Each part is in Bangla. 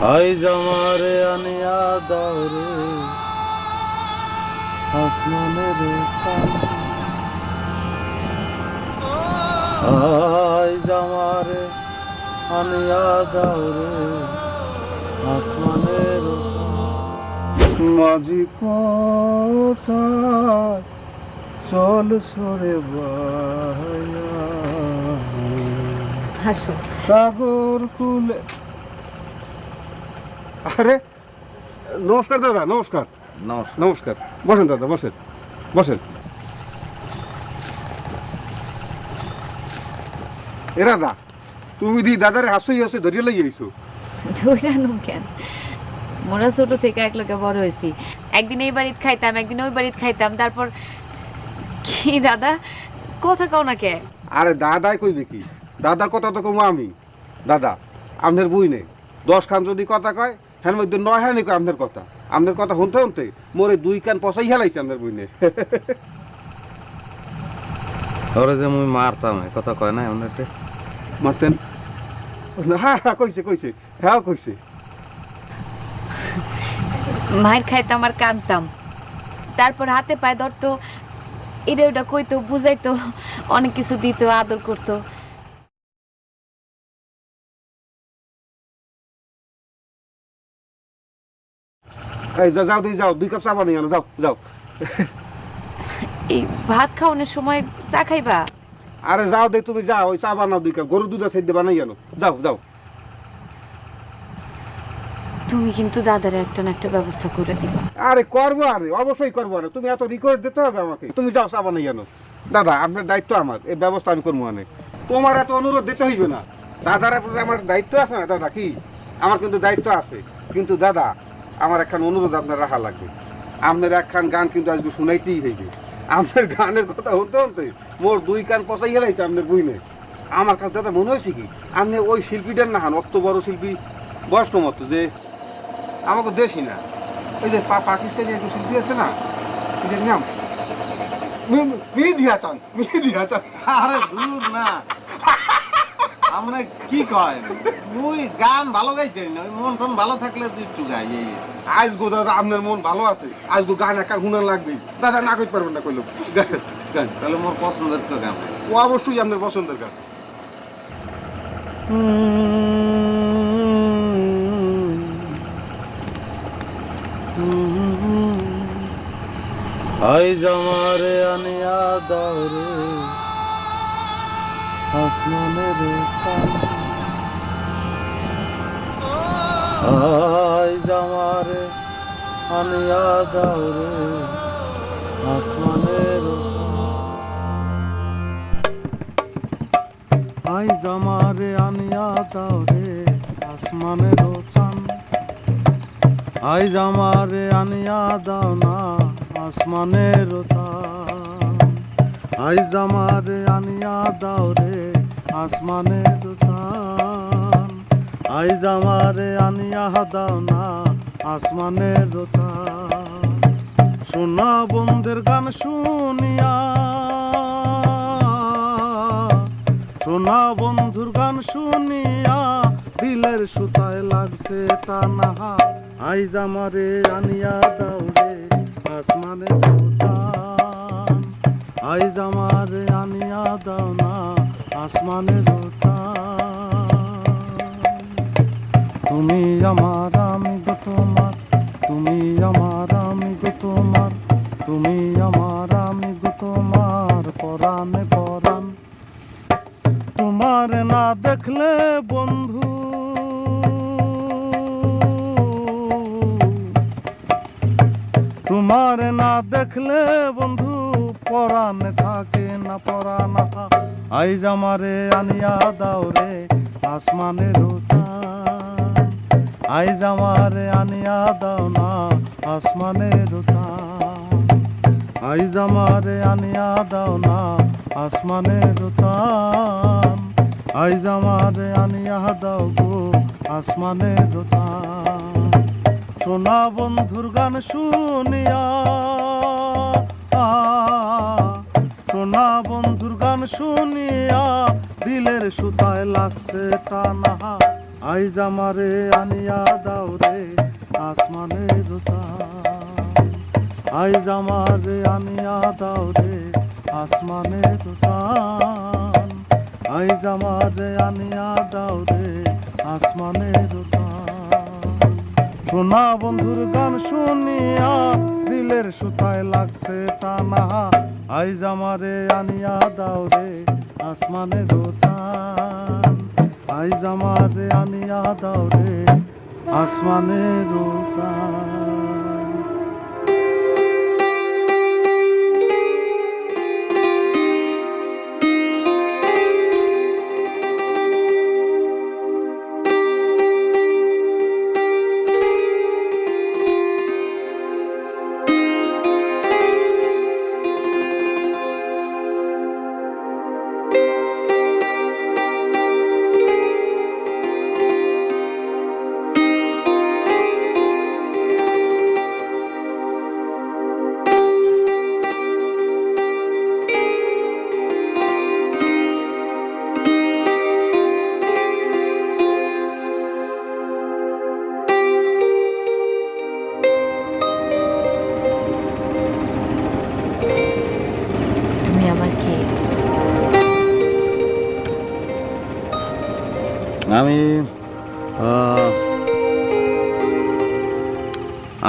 আইজ আমারে আনিয়া দাও রে। আসমানের চাঁদ আইজ আমারে আনিয়া দাও রে। আসমানের। মাঝি কোথায়? চল সরে বায়া সাগর কুলে আরে নমস্কার দাদা নমস্কার। নমস্কার। নমস্কার। বসেন দাদা বসেন বসেন। এ দাদা তুমি দি দাদারে হাসুই হাসি ধরিয়ে লই আইছো। ধৈরানুম কেন? মোরা ছোট থেকে এক লোকে বড় হয়েছি। একদিন এই বাড়িতে খাইতাম একদিন ওই বাড়িতে খাইতাম তারপর কি দাদা? কথা কও না কে? আরে দাদাই কইবে কি? দাদার কথা তো কমো আমি। দাদা আপনার বই নেই। দশ খান যদি কথা কয় হ্যাঁ মধ্যে নয় হ্যাঁ কয় আপনার কথা। আপনার কথা শুনতে শুনতে মোরে দুই কান পচাই হেলাইছে আপনার বই নে ওরে যে মুই মারতাম এ কথা কয় না এমন একটা? মারতেন? হ্যাঁ হ্যাঁ কইছে কইছে। হ্যাঁ কইছে। মায়ের খাইতাম আর কাঁদতাম। তারপর হাতে পায়ে ধরতো এটা ওটা কইতো বুঝাইতো অনেক কিছু দিত আদর করতো। এই যা যাও তুই যাও দুই কাপ চা বানিয়ে আনো যাও যাও এই ভাত খাওয়ানোর সময় চা খাইবা? আরে যাও দে তুমি যাও। ওই চা বানাও দুই কাপ গরুর দুধ আছে দিয়ে বানাই আনো। যাও যাও। তুমি কিন্তু দাদার একটা না একটা ব্যবস্থা করে দিবা। আরে করব আরে। অবশ্যই করব আরে। তুমি এত রিকোয়েস্ট দিতে হবে আমাকে। তুমি যাও চা বানাই আনো। দাদা আপনার দায়িত্ব আমার। এই ব্যবস্থা আমি করব আনে। তোমার এত অনুরোধ দিতে হইবে না। দাদার আমার দায়িত্ব আছে না? দাদা কি? আমার কিন্তু দায়িত্ব আছে। কিন্তু দাদা আমার একখান অনুরোধ আপনার রাখা লাগবে। আপনার একখান গান কিন্তু আজকে শুনাইতেই হইবে। আপনার গানের কথা শুনতে শুনতে মোর দুই কান পচাই গেলাইছে আপনার বইনে। আমার কাছে যাতে মনে হয়েছে কি, আপনি ওই শিল্পীটার না হান অত বড় শিল্পী বয়স্ক মতো যে আমাকে দেশি না। ওই যে পাকিস্তানি একজন শিল্পী আছে না এদের নাম? মিহিদি হাসান মিহিদি আরে দূর না। আমরা কি কয়? মুই গান ভালো গাইতে না মন টন ভালো থাকলে তুই একটু গাই আজ গো দাদা, আপনার মন ভালো আছে, আজ গো গান একা হুনার লাগবে। দাদা, না কইতে পারবেন না, কইলো। তাহলে মোর পছন্দের তো গান। ও অবশ্যই আপনার পছন্দের গান। আইজ আমারে আনিয়া দাও রে। আসমানের আইজ আমারে আনিয়া দাও রে আসমানের আইজ আমারে আনিয়া দাও না আসমানের আইজ আমারে আনিয়া দাও রে আসমানের চাঁদ আইজ আমারে আনিয়া দাও না আসমানের চাঁদ সোনা বন্ধের গান শুনিয়া, সোনা বন্ধুর গান শুনিয়া, দিলের সুতায় লাগছে টানা আইজ আমারে আনিয়া দাও রে আসমানে চান। আইজ আমারে আনিয়া দাও না আসমানের তুমি আমার, আমি গো তোমার, তুমি আমার, আমি গো তোমার, তুমি আমার, আমি গো তোমার পরাণে পরাণ। তোমার না দেখলে বন্ধু, তোমার না দেখলে বন্ধু পরাণে থাকে না পরানা আইজ আমারে আনিয়া দাও রে আসমানের চাঁদ আইজ আমারে আনিয়া দাও না আসমানের চাঁদ আইজ আমারে আনিয়া দাও না আসমানের চাঁদ আইজ আমারে আনিয়া দাও গো আসমানের সোনা বন্ধুর গান শুনিয়া সোনা বন্ধুর গান শুনিয়া দিলের সুতায় লাগছে টানা আইজ আমারে আনিয়া দাও রে আসমানের চাঁদ আইজ আমারে আনিয়া দাও রে আসমানের চাঁদ আইজ আমারে আনিয়া দাও রে আসমানের সোনা বন্ধুর গান শুনিয়া দিলের সুতায় লাগছে টানা আই জামারে আনিয়া দাও রে আসমানে রোচান আই জামারে আনিয়া দাও রে আসমানে চাঁদ আমার কে? আমি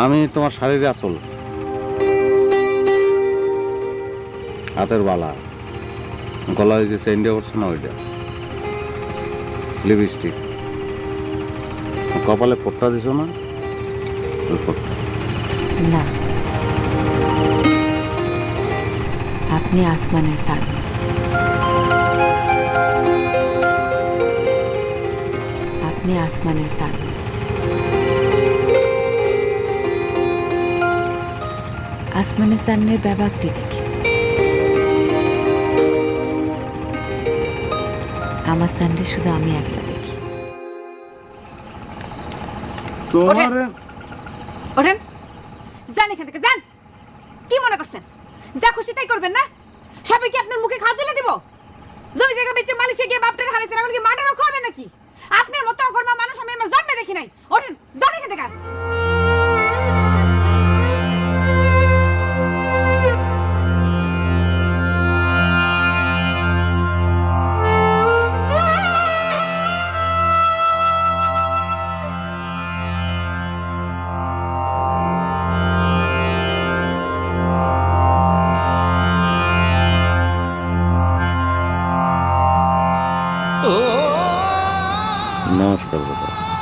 আমি তোমার শাড়ির আচল। হাতের বালা। গলায় যে চেন্ডিয়া করছে না ওইটা। লিপস্টিক। কপালে ফোটটা দিছো না? ওই ফোটটা। না। আপনি আসমানের সাল আপনি আসমানের সাল আসমানের সান্নের ব্যাপারটি দেখে আমার সানরে শুধু আমি একলা দেখি তোমার ওঠেন যান এখান থেকে যান কি মনে করছেন যা খুশি তাই করবেন না সবাই কি আপনার মুখে তুলে দিব? জমি জায়গা বেচে মালয়েশিয়া গিয়ে বাপটার হারাইছেন এখন কি মাঠে রক্ষা হবে নাকি? আপনার মতো অকর্মা মানুষ আমি আমার জন্মে দেখি নাই। নমস্কার দাদা।